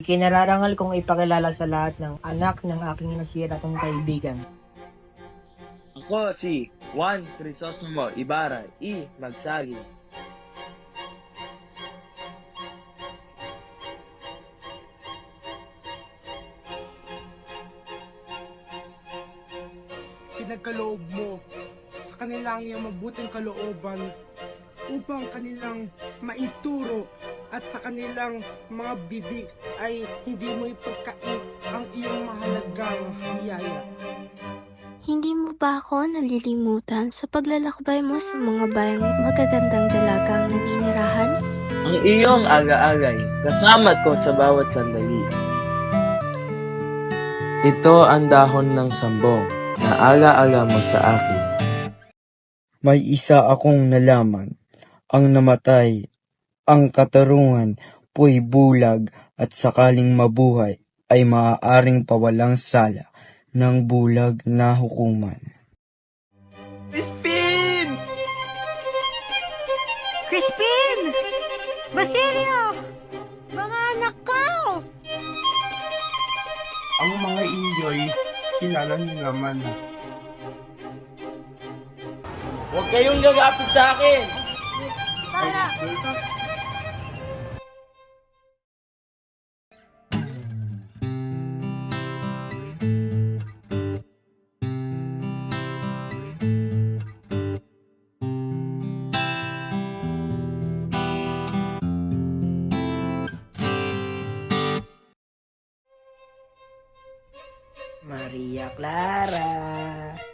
Kinararangal kong ipakilala sa lahat ng anak ng aking nasira kong kaibigan. Ako si Juan Crisostomo Ibarra I. Magsagi. pinagkaloob mo sa kanilang iyong mabuting kalooban upang kanilang maituro at sa kanilang mga bibig ay hindi mo ipagkait ang iyong mahalagang biyaya. Hindi mo ba ako nalilimutan sa paglalakbay mo sa mga bayang magagandang dalagang naninirahan? Ang iyong aga-agay, kasama ko sa bawat sandali. Ito ang dahon ng sambong na aga-aga mo sa akin. May isa akong nalaman, ang namatay, ang katarungan, pu'y bulag at sakaling mabuhay ay maaaring pawalang sala ng bulag na hukuman. Crispin! Crispin! Basilio! Mga anak ko! Ang mga inyo'y kilala niyo naman. Huwag kayong gagapit sa akin! Para! Maria Clara.